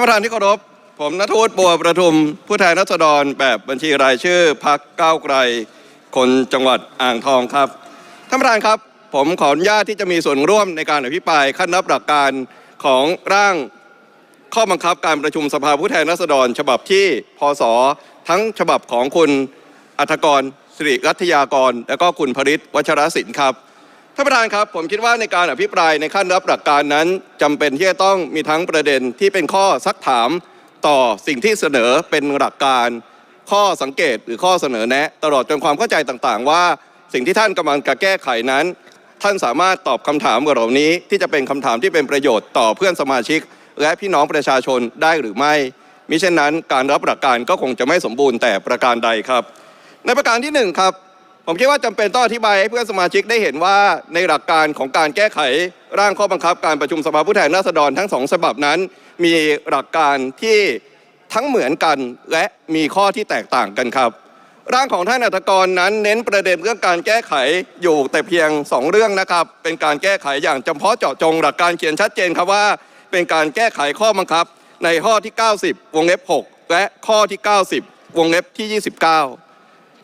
ท่านประธานที่เคารพ ผมนัทวุฒิบัวประทุม ผู้แทนรัษฎรแบบบัญชีรายชื่อพักก้าวไกล คนจังหวัดอ่างทองครับ ท่านประธานครับ ผมขออนุญาตที่จะมีส่วนร่วมในการอภิปรายขั้นรับหลักการของร่างข้อบังคับการประชุมสภาผู้แทนราษฎร ฉบับที่พศทั้งฉบับของคุณอัธกรสิริรัตยากร และก็คุณพริศวัชรศิลป์ครับ ท่านประธานครับผมคิดว่าในการอภิปรายในขั้นรับหลักการนั้นจำเป็นที่จะต้องมีทั้งประเด็นที่เป็นข้อซักถามต่อสิ่งที่เสนอเป็นหลักการ ข้อสังเกตหรือข้อเสนอแนะ ตลอดจนความเข้าใจต่างๆ ว่าสิ่งที่ท่านกำลังจะแก้ไขนั้น ท่านสามารถตอบคำถามเหล่านี้ที่จะเป็นคำถามที่เป็นประโยชน์ต่อเพื่อนสมาชิก และพี่น้องประชาชนได้หรือไม่มิเช่นนั้นการรับหลักการก็คงจะไม่สมบูรณ์แต่ประการใดครับ ในประการที่หนึ่งครับ ผมคิดว่าจำเป็นต้องอธิบายให้เพื่อนสมาชิกได้เห็นว่าในหลักการของการแก้ไขร่างข้อบังคับ การประชุมสภาผู้แทนราษฎรทั้งสองฉบับนั้น มีหลักการที่ทั้งเหมือนกันและมีข้อที่แตกต่างกันครับ ร่างของท่านอัตกรนั้นเน้นประเด็นเรื่องการแก้ไขอยู่แต่เพียง 2 เรื่องนะครับ เป็นการแก้ไขอย่างจำเพาะเจาะจง หลักการเขียนชัดเจนครับว่า เป็นการแก้ไขข้อบังคับ ในข้อที่ 90 วงเล็บ 6 และข้อที่ 90 วงเล็บที่ 29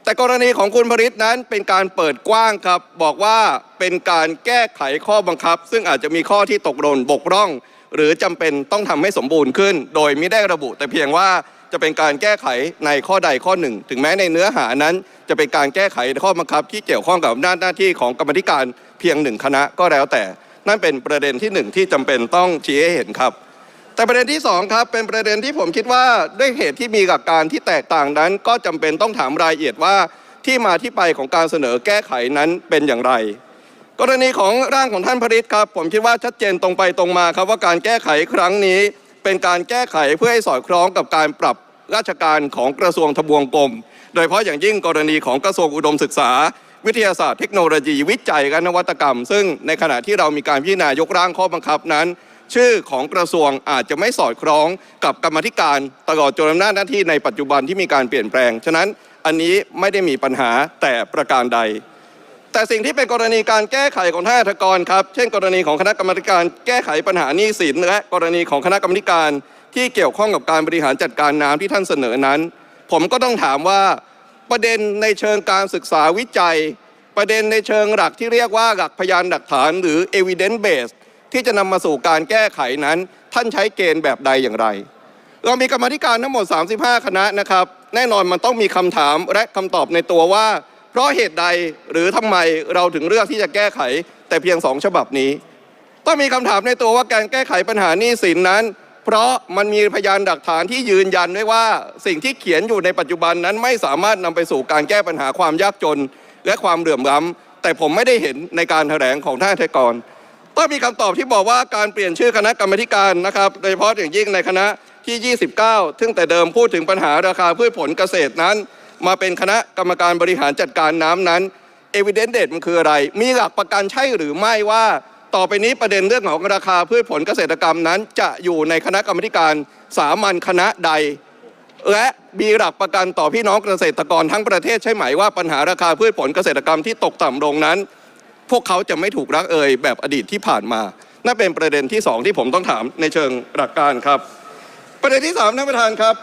แต่กรณีของคุณพริษนั้นเป็นการเปิดกว้างครับ บอกว่าเป็นการแก้ไขข้อบังคับ ซึ่งอาจจะมีข้อที่ตกหล่นบกพร่อง หรือจำเป็นต้องทำให้สมบูรณ์ขึ้น โดยไม่ได้ระบุแต่เพียงว่าจะเป็นการแก้ไขในข้อใดข้อหนึ่ง ถึงแม้ในเนื้อหานั้น จะเป็นการแก้ไขข้อบังคับ ที่เกี่ยวข้องกับอำนาจหน้าที่ของกรรมธิการเพียงหนึ่งคณะก็แล้วแต่ นั่นเป็นประเด็นที่หนึ่งที่จำเป็นต้องชี้ให้เห็นครับ แต่ประเด็นที่สองครับเป็นประเด็นที่ผมคิดว่าด้วยเหตุที่มีหลักการที่แตกต่างนั้น ก็จำเป็นต้องถามรายละเอียดว่าที่มาที่ไปของการเสนอแก้ไขนั้นเป็นอย่างไร กรณีของร่างของท่านพริษครับ ผมคิดว่าชัดเจนตรงไปตรงมาครับว่าการแก้ไขครั้งนี้ เป็นการแก้ไขเพื่อให้สอดคล้องกับการปรับราชการของกระทรวงทบวงกรมโดยเฉพาะอย่างยิ่งกรณีของกระทรวงอุดมศึกษา วิทยาศาสตร์เทคโนโลยีวิจัยและนวัตกรรม ซึ่งในขณะที่เรามีการพิจารณายกร่างข้อบังคับนั้น ชื่อของกระทรวงอาจจะไม่สอดคล้องกับกรรมธิการตลอดจนอำนาจหน้าที่ในปัจจุบันที่มีการเปลี่ยนแปลง ฉะนั้นอันนี้ไม่ได้มีปัญหาแต่ประการใด แต่สิ่งที่เป็นกรณีการแก้ไขของท่านอธกรครับ เช่น กรณีของคณะกรรมการแก้ไขปัญหาหนี้สินและกรณีของคณะกรรมการที่เกี่ยวข้องกับการบริหารจัดการน้ำที่ท่านเสนอนั้น ผมก็ต้องถามว่าประเด็นในเชิงการศึกษาวิจัย ประเด็นในเชิงหลักที่เรียกว่าหลักพยานหลักฐานหรือ evidence base ที่จะนำมาสู่การแก้ไขนั้น ท่านใช้เกณฑ์แบบใดอย่างไร เรามีกรรมธิการทั้งหมด 35 คณะนะครับ แน่นอนมันต้องมีคำถามและคำตอบในตัวว่า เพราะเหตุใดหรือทำไมเราถึงเลือกที่จะแก้ไข แต่เพียงสองฉบับนี้ ต้องมีคำถามในตัวว่าการแก้ไขปัญหานี้สินนั้น เพราะมันมีพยานหลักฐานที่ยืนยันไว้ว่าสิ่งที่เขียนอยู่ในปัจจุบันนั้นไม่สามารถนำไปสู่การแก้ปัญหาความยากจน และความเหลื่อมล้ำแต่ผมไม่ได้เห็นในการแถลงของท่านเทกร ต้องมีคำตอบที่บอกว่าการเปลี่ยนชื่อคณะกรรมการนะครับ โดยเฉพาะอย่างยิ่งในคณะที่ 29 ซึ่งแต่เดิมพูดถึงปัญหาราคาพืชผลเกษตรนั้น มาเป็นคณะกรรมการบริหารจัดการน้ำนั้น evidence d a t มันคืออะไร มีหลักประกันใช่หรือไม่ว่า ต่อไปนี้ประเด็นเรื่องของราคาพืชผลเกษตรกรรมนั้น จะอยู่ในคณะกรรมการสามัญคณะใด และมีหลักประกันต่อพี่น้องเกษตรกรทั้งประเทศใช่ไหมว่าปัญหาราคาพืชผลเกษตรกรรมที่ตกต่ำลงนั้น พวกเขาจะไม่ถูกรักเอ่ยแบบอดีตที่ผ่านมา นั่นเป็นประเด็นที่สองที่ผมต้องถามในเชิงหลักการครับ ประเด็นที่สามท่านประธานครับ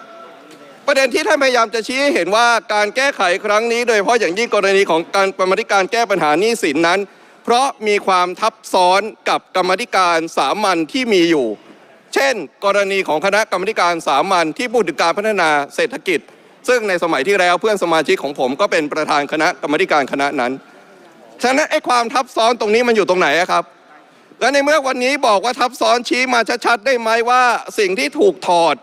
ประเด็นที่ท่านพยายามจะชี้ให้เห็นว่าการแก้ไขครั้งนี้ โดยเฉพาะอย่างยิ่งกรณีของการกรรมธิการแก้ปัญหาหนี้สินนั้น เพราะมีความทับซ้อนกับกรรมธิการสามัญที่มีอยู่ เช่น กรณีของคณะกรรมธิการสามัญที่พูดถึงการพัฒนาเศรษฐกิจ ซึ่งในสมัยที่แล้วเพื่อนสมาชิกของผมก็เป็นประธานคณะกรรมธิการคณะนั้น ฉะนั้นไอ้ความทับซ้อนตรงนี้มันอยู่ตรงไหนครับ และในเมื่อวันนี้บอกว่าทับซ้อนชี้มาชัดๆได้ไหมว่าสิ่งที่ถูกถอด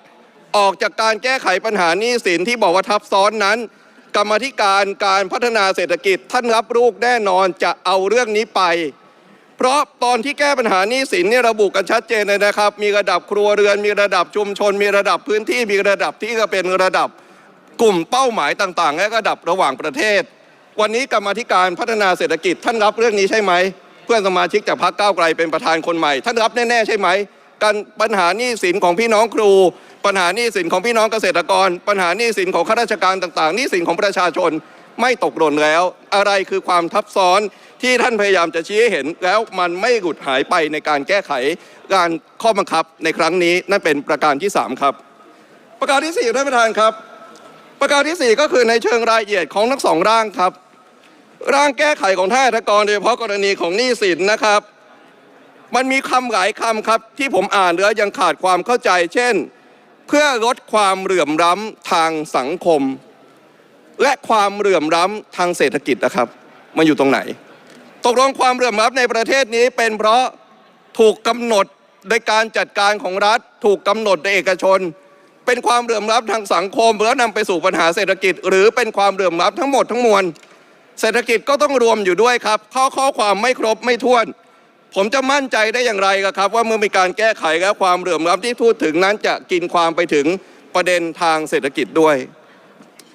ออกจากการแก้ไขปัญหานี้สินที่บอกว่าทับซ้อนนั้น กรรมธิการการพัฒนาเศรษฐกิจท่านรับรู้แน่นอนจะเอาเรื่องนี้ไปเพราะตอนที่แก้ปัญหานี้สินเนี่ยระบุกันชัดเจนเลยนะครับ มีระดับครัวเรือน มีระดับชุมชน มีระดับพื้นที่ มีระดับที่ก็เป็นระดับกลุ่มเป้าหมายต่าง ๆ และระดับระหว่างประเทศ วันนี้กรรมธิการพัฒนาเศรษฐกิจท่านรับเรื่องนี้ใช่ไหม เพื่อนสมาชิกจากพรรคก้าวไกลเป็นประธานคนใหม่ ท่านรับแน่ๆใช่ไหมการปัญหาหนี้สินของพี่น้องครู ปัญหาหนี้สินของพี่น้องเกษตรกร ปัญหาหนี้สินของข้าราชการต่างๆหนี้สินของประชาชนไม่ตกหล่นแล้ว อะไรคือความทับซ้อนที่ท่านพยายามจะชี้ให้เห็นแล้วมันไม่หลุดหายไปในการแก้ไขการข้อบังคับในครั้งนี้นั่นเป็นประการที่ 3 ครับ ประการที่4ท่านประธานครับ ประการที่ 4 ก็คือในเชิงรายละเอียดของทั้งสองร่างครับ ร่างแก้ไขของท่านอัธกรโดยเฉพาะกรณีของหนี้สินนะครับ มันมีคำหลายคำครับ ที่ผมอ่านแล้วยังขาดความเข้าใจ เช่น เพื่อลดความเหลื่อมล้ำทางสังคม และความเหลื่อมล้ำทางเศรษฐกิจนะครับ มันอยู่ตรงไหน ตกลงความเหลื่อมล้ำในประเทศนี้เป็นเพราะถูกกำหนดโดยการจัดการของรัฐ ถูกกำหนดโดยเอกชน เป็นความเหลื่อมล้ำทางสังคมแล้วนำไปสู่ปัญหาเศรษฐกิจ หรือเป็นความเหลื่อมล้ำทั้งหมดทั้งมวล เศรษฐกิจก็ต้องรวมอยู่ด้วยครับ ข้อข้อความไม่ครบไม่ถ้วน ผมจะมั่นใจได้อย่างไรครับ ว่าเมื่อมีการแก้ไขและความเหลื่อมล้ำที่พูดถึงนั้นจะกินความไปถึงประเด็นทางเศรษฐกิจด้วย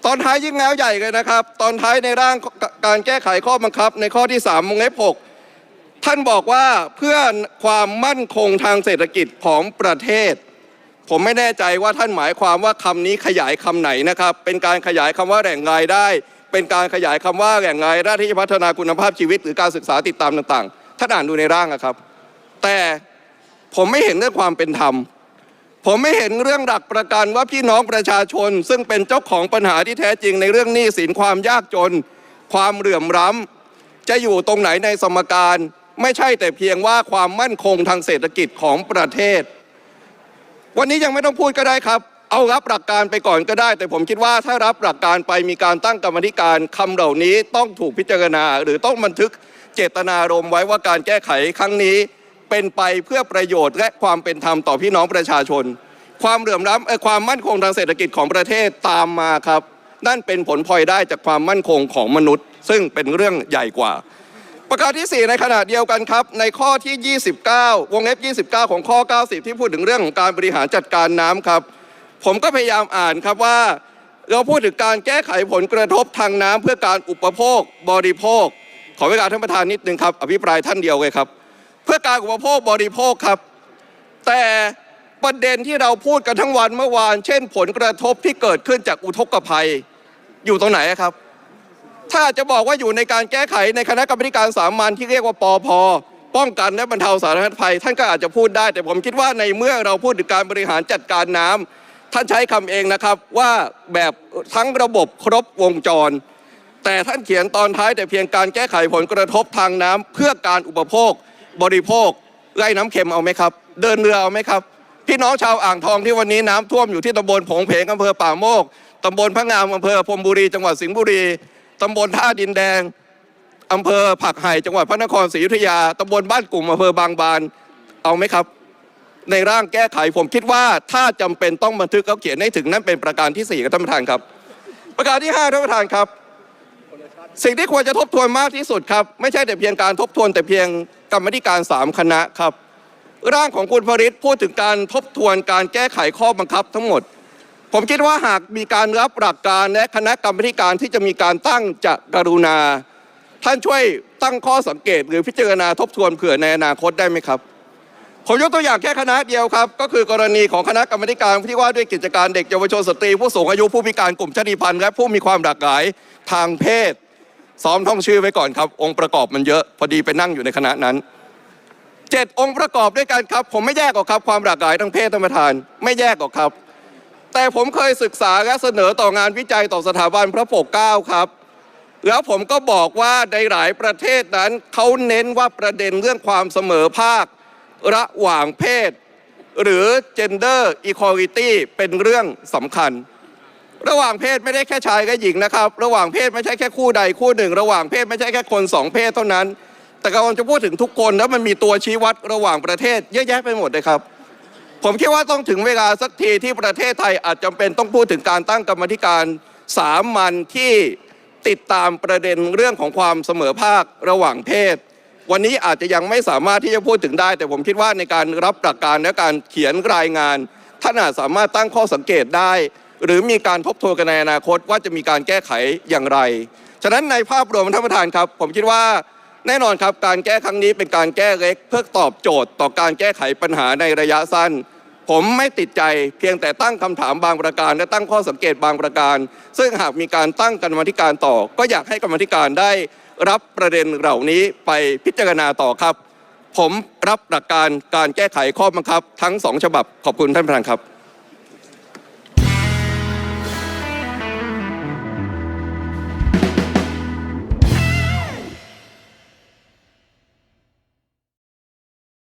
ตอนท้ายยิ่งแล้วใหญ่เลยนะครับ ตอนท้ายในร่างการแก้ไขข้อบังคับ ในข้อที่3วงเล็บ6ท่านบอกว่าเพื่อความมั่นคงทางเศรษฐกิจของประเทศ ผมไม่แน่ใจว่าท่านหมายความว่าคำนี้ขยายคำไหนนะครับ เป็นการขยายคำว่าแหล่งรายได้ เป็นการขยายคำว่าแหล่งรายได้ที่จะพัฒนาคุณภาพชีวิต หรือการศึกษาติดตามต่างๆท่านอ่านดูในร่างนะครับ แต่ผมไม่เห็นเรื่องความเป็นธรรมผมไม่เห็นเรื่องหลักประกันว่าพี่น้องประชาชน ซึ่งเป็นเจ้าของปัญหาที่แท้จริงในเรื่องหนี้สินความยากจน ความเหลื่อมล้ำจะอยู่ตรงไหนในสมการ ไม่ใช่แต่เพียงว่าความมั่นคงทางเศรษฐกิจของประเทศ วันนี้ยังไม่ต้องพูดก็ได้ครับ เอารับหลักการไปก่อนก็ได้ แต่ผมคิดว่าถ้ารับหลักการไปมีการตั้งกรรมธิการคำเหล่านี้ต้องถูกพิจารณา หรือต้องบันทึกเจตนารมณ์ไว้ว่าการแก้ไขครั้งนี้เป็นไปเพื่อประโยชน์และความเป็นธรรมต่อพี่น้องประชาชน ความเหลื่อมล้ำเออความมั่นคงทางเศรษฐกิจของประเทศตามมาครับ นั่นเป็นผลพลอยได้จากความมั่นคงของมนุษย์ ซึ่งเป็นเรื่องใหญ่กว่า ประการที่ 4 ในขณะเดียวกันครับ ในข้อที่ 29 วงเล็บ 29 ของข้อ 90 ที่พูดถึงเรื่องของการบริหารจัดการน้ำครับ ผมก็พยายามอ่านครับว่าเราพูดถึงการแก้ไขผลกระทบทางน้ำเพื่อการอุปโภคบริโภค ขอเวลาท่านประธานนิดนึงครับ อภิปรายท่านเดียวเลยครับ เพื่อการอุปโภคบริโภคครับ แต่ประเด็นที่เราพูดกันทั้งวันเมื่อวาน เช่น ผลกระทบที่เกิดขึ้นจากอุทกภัย อยู่ตรงไหนครับ ถ้าจะบอกว่าอยู่ในการแก้ไขในคณะกรรมการสามัญที่เรียกว่าปอพป้องกันและบรรเทาสาธารณภัย ท่านก็อาจจะพูดได้ แต่ผมคิดว่าในเมื่อเราพูดถึงการบริหารจัดการน้ำ ท่านใช้คำเองนะครับว่าแบบทั้งระบบครบวงจร แต่ท่านเขียนตอนท้ายแต่เพียงการแก้ไขผลกระทบทางน้ำเพื่อการอุปโภค บริโภคไร่น้ำเค็มเอาไหมครับ เดินเรือเอาไหมครับ พี่น้องชาวอ่างทองที่วันนี้น้ำท่วมอยู่ที่ตำบลผงเพงอำเภอป่าโมกตำบลพระงามอำเภอพรมบุรีจังหวัดสิงห์บุรีตำบลท่าดินแดงอำเภอผักไห่จังหวัดพระนครศรีอยุธยาตำบลบ้านกลุ่มอำเภอบางบานเอาไหมครับ ในร่างแก้ไขผมคิดว่าถ้าจำเป็นต้องบันทึกเขาเขียนให้ถึงนั่นเป็นประการที่4ครับท่านประธานครับ ประการที่5ท่านประธานครับ สิ่งที่ควรจะทบทวนมากที่สุดครับ ไม่ใช่แต่เพียงการทบทวนแต่เพียงกรรมธิการสามคณะครับ ร่างของคุณพริตพูดถึงการทบทวนการแก้ไขข้อบังคับทั้งหมด ผมคิดว่าหากมีการรับหลักการและคณะกรรมการที่จะมีการตั้งจะกรุณา ท่านช่วยตั้งข้อสังเกต หรือพิจารณาทบทวนเผื่อในอนาคตได้ไหมครับ ผมยกตัวอย่างแค่คณะเดียวครับ ก็คือกรณีของคณะกรรมการที่ว่าด้วยกิจการเด็กเยาวชนสตรี ผู้สูงอายุผู้พิการกลุ่มชาติพันธุ์และผู้มีความหลากหลายทางเพศ ซ้อมท่องชื่อไว้ก่อนครับ องค์ประกอบมันเยอะ พอดีไปนั่งอยู่ในคณะนั้นเจ็ดองค์ประกอบด้วยกันครับ ผมไม่แยกออกครับความหลากหลายทางเพศท่านประธาน ไม่แยกออกครับ แต่ผมเคยศึกษาและเสนอต่องานวิจัยต่อสถาบันพระปกเกล้าครับแล้วผมก็บอกว่าในหลายประเทศนั้นเขาเน้นว่าประเด็นเรื่องความเสมอภาค ระหว่างเพศ หรือ gender equality เป็นเรื่องสำคัญ ระหว่างเพศไม่ได้แค่ชายกับหญิงนะครับ ระหว่างเพศไม่ใช่แค่คู่ใดคู่หนึ่ง ระหว่างเพศไม่ใช่แค่คนสองเพศเท่านั้น แต่กำลังจะพูดถึงทุกคนแล้วมันมีตัวชี้วัดระหว่างประเทศเยอะแยะไปหมดเลยครับ ผมคิดว่าต้องถึงเวลาสักทีที่ประเทศไทยอาจจำเป็นต้องพูดถึงการตั้งกรรมธิการสามัญที่ติดตามประเด็นเรื่องของความเสมอภาคระหว่างเพศ วันนี้อาจจะยังไม่สามารถที่จะพูดถึงได้ แต่ผมคิดว่าในการรับหลักการและการเขียนรายงานท่านอาจสามารถตั้งข้อสังเกตได้ หรือมีการทบทวนกันในอนาคตว่าจะมีการแก้ไขอย่างไร ฉะนั้นในภาพรวมท่านประธานครับ ผมคิดว่าแน่นอนครับการแก้ครั้งนี้เป็นการแก้เล็ก เพื่อตอบโจทย์ต่อการแก้ไขปัญหาในระยะสั้น ผมไม่ติดใจเพียงแต่ตั้งคำถามบางประการ และตั้งข้อสังเกตบางประการ ซึ่งหากมีการตั้งกรรมธิการต่อ ก็อยากให้กรรมธิการได้ รับประเด็นเหล่านี้ไปพิจารณาต่อครับ ผมรับหลักการการแก้ไขข้อบังคับ ทั้งสองฉบับขอบคุณท่านประธานครับ